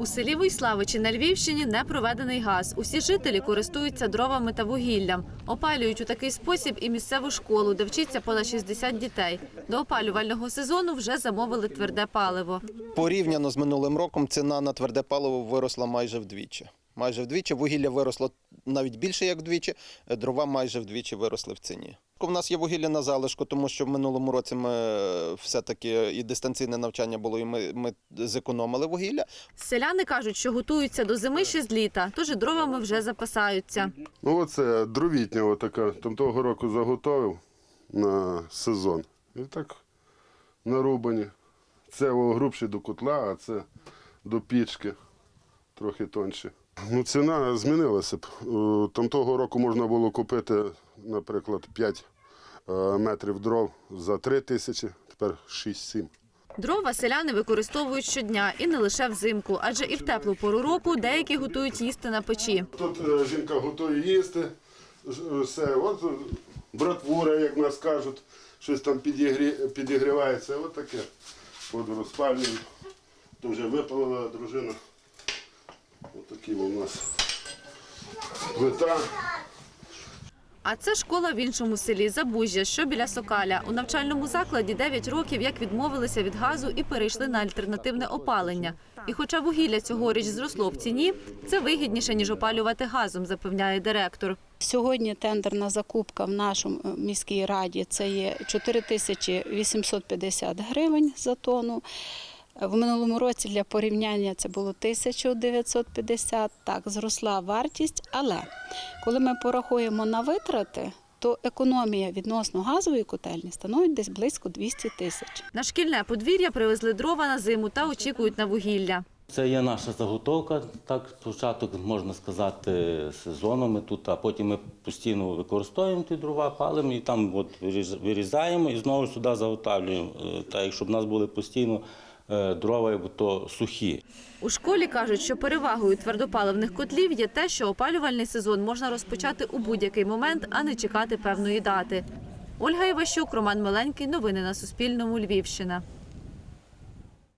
У селі Войславичі на Львівщині не проведений газ. Усі жителі користуються дровами та вугіллям. Опалюють у такий спосіб і місцеву школу, де вчиться понад 60 дітей. До опалювального сезону вже замовили тверде паливо. Порівняно з минулим роком ціна на тверде паливо виросла майже вдвічі. Майже вдвічі. Вугілля виросло навіть більше, як вдвічі. Дрова майже вдвічі виросли в ціні. У нас є вугілля на залишку, тому що в минулому році ми е, все-таки і дистанційне навчання було, і ми, ми зекономили вугілля. Селяни кажуть, що готуються до зими ще з літа, тож дровами вже запасаються. Ну, оце дровітня отака. Там того року заготовив на сезон. І так нарубані. Це о, грубші до котла, а це до пічки, трохи тонші. Ну, ціна змінилася б. Е, Там того року можна було купити, наприклад, 5 е, метрів дров за 3 тисячі, тепер 6-7. Дрова селяни використовують щодня і не лише взимку, адже і в теплу пору року деякі готують їсти на печі. Тут е, жінка готує їсти, все. От братвура, як нас кажуть, щось там підігрі... підігрівається. От таке. Воду розпалюємо. То вже випалила дружина. Ось такі у нас плита. А це школа в іншому селі Забужжя, що біля Сокаля. У навчальному закладі 9 років як відмовилися від газу і перейшли на альтернативне опалення. І хоча вугілля цьогоріч зросло в ціні, це вигідніше ніж опалювати газом, запевняє директор. Сьогодні тендерна закупка в нашому е, міській раді це є 4850 гривень за тонну. В минулому році для порівняння це було 1950, так, зросла вартість, але коли ми порахуємо на витрати, то економія відносно газової котельні становить десь близько 200 тисяч. На шкільне подвір'я привезли дрова на зиму та очікують на вугілля. Це є наша заготовка, так, початок, можна сказати, сезону ми тут, а потім ми постійно використовуємо ті дрова, палимо і там от вирізаємо і знову сюди заготовлюємо, е, так, щоб у нас були постійно дрова, якби то сухі. У школі кажуть, що перевагою твердопаливних котлів є те, що опалювальний сезон можна розпочати у будь-який момент, а не чекати певної дати. Ольга Іващук, Роман Миленький. Новини на Суспільному. Львівщина.